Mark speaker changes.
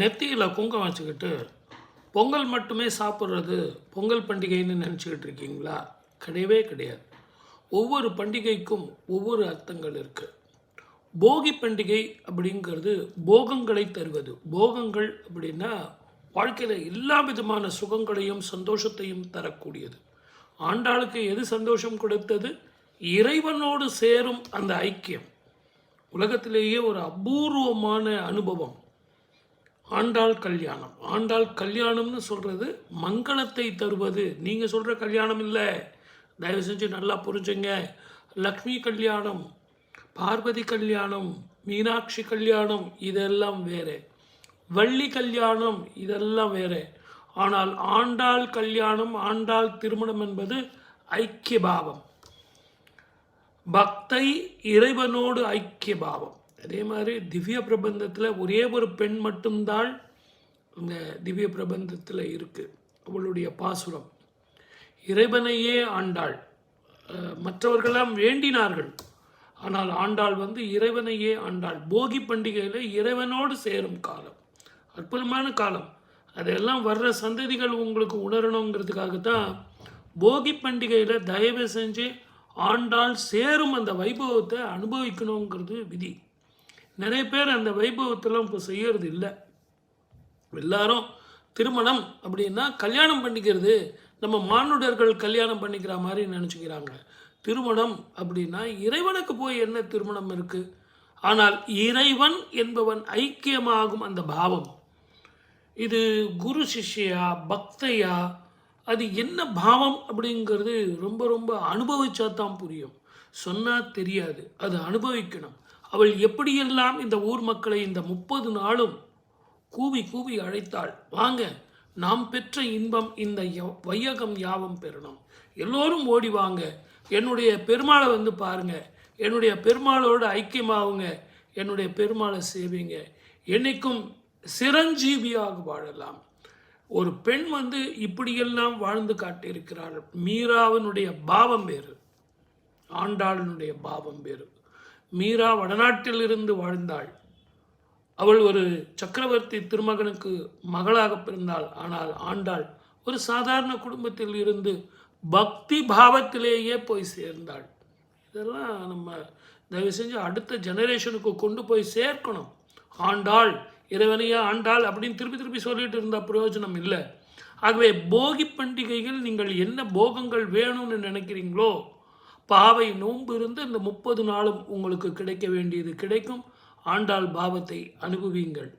Speaker 1: நெத்தியில் குங்கம் வச்சுக்கிட்டு பொங்கல் மட்டுமே சாப்பிட்றது பொங்கல் பண்டிகைன்னு நினச்சிக்கிட்டு இருக்கீங்களா? கிடையவே கிடையாது. ஒவ்வொரு பண்டிகைக்கும் ஒவ்வொரு அர்த்தங்கள் இருக்குது போகி பண்டிகை அப்படிங்கிறது போகங்களை தருவது. போகங்கள் அப்படின்னா வாழ்க்கையில் எல்லா விதமான சுகங்களையும் சந்தோஷத்தையும் தரக்கூடியது. ஆண்டாளுக்கு எது சந்தோஷம் கொடுத்தது? இறைவனோடு சேரும் அந்த ஐக்கியம். உலகத்திலேயே ஒரு அபூர்வமான அனுபவம். ஆண்டாள் கல்யாணம். ஆண்டாள் கல்யாணம்னு சொல்கிறது மங்களத்தை தருவது. நீங்கள் சொல்கிற கல்யாணம் இல்லை. தயவு செஞ்சு நல்லா புரிஞ்சுங்க. லக்ஷ்மி கல்யாணம் பார்வதி கல்யாணம் மீனாட்சி கல்யாணம் இதெல்லாம் வேறு. வள்ளி கல்யாணம் இதெல்லாம் வேறு. ஆனால் ஆண்டாள் கல்யாணம் ஆண்டாள் திருமணம் என்பது ஐக்கிய பாவம் பக்தை இறைவனோடு ஐக்கிய பாவம் அதே மாதிரி திவ்ய பிரபந்தத்தில் ஒரே ஒரு பெண் மட்டும்தான் இந்த திவ்ய பிரபந்தத்தில் இருக்குது அவளுடைய பாசுரம். இறைவனையே ஆண்டாள். மற்றவர்களெல்லாம் வேண்டினார்கள். ஆனால் ஆண்டாள் வந்து இறைவனையே ஆண்டாள். போகி பண்டிகையில் இறைவனோடு சேரும் காலம். அற்புதமான காலம். அதெல்லாம் வர்ற சந்ததிகள் உங்களுக்கு உணரணுங்கிறதுக்காக தான் போகி பண்டிகையில் தயவு செஞ்சு ஆண்டாள் சேரும் அந்த வைபவத்தை அனுபவிக்கணுங்கிறது விதி. நிறைய பேர் அந்த வைபவத்தெல்லாம் இப்போ செய்யறது இல்லை. எல்லாரும் திருமணம் அப்படின்னா கல்யாணம் பண்ணிக்கிறது நம்ம மானுடர்கள் கல்யாணம் பண்ணிக்கிற மாதிரி நினச்சிக்கிறாங்க. திருமணம் அப்படின்னா இறைவனுக்கு போய் என்ன திருமணம் இருக்குது ஆனால் இறைவன் என்பவன் ஐக்கியமாகும் அந்த பாவம். இது குரு சிஷ்யா பக்தையா அது என்ன பாவம் அப்படிங்கிறது ரொம்ப ரொம்ப அனுபவிச்சா தான் புரியும். சொன்னால் தெரியாது அது அனுபவிக்கணும். அவள் எப்படியெல்லாம் இந்த ஊர் மக்களை இந்த முப்பது நாளும் கூவி கூவி அழைத்தாள். வாங்க நாம் பெற்ற இன்பம் இந்த வையகம் யாவும் பெறணும். எல்லோரும் ஓடி வாங்க. என்னுடைய பெருமாளை வந்து பாருங்க. என்னுடைய பெருமாளோடு ஐக்கியமாகுங்க என்னுடைய பெருமாளை சேவிங்க. என்னைக்கும் சிரஞ்சீவியாக வாழலாம். ஒரு பெண் வந்து இப்படியெல்லாம் வாழ்ந்து காட்டியிருக்கிறாள். மீராவினுடைய பாவம் வேறு. ஆண்டாளனுடைய பாவம் வேறு. மீரா வடநாட்டிலிருந்து வாழ்ந்தாள். அவள் ஒரு சக்கரவர்த்தி திருமகனுக்கு மகளாக பிறந்தாள். ஆனால் ஆண்டாள் ஒரு சாதாரண குடும்பத்தில் இருந்து பக்தி பாவத்திலேயே போய் சேர்ந்தாள். இதெல்லாம் நம்ம தயவு செஞ்சு அடுத்த ஜெனரேஷனுக்கு கொண்டு போய் சேர்க்கணும். ஆண்டாள் இறைவனையா ஆண்டாள் அப்படின்னு திருப்பி திருப்பி சொல்லிட்டு இருந்தால் பிரயோஜனம் இல்லை. ஆகவே போகி பண்டிகையில் நீங்கள் என்ன போகங்கள் வேணும்னு நினைக்கிறீங்களோ பாவை நோன்பு இருந்து இந்த முப்பது நாளும் உங்களுக்கு கிடைக்க வேண்டியது கிடைக்கும். ஆண்டாள் பாவத்தை அனுபவியுங்கள்.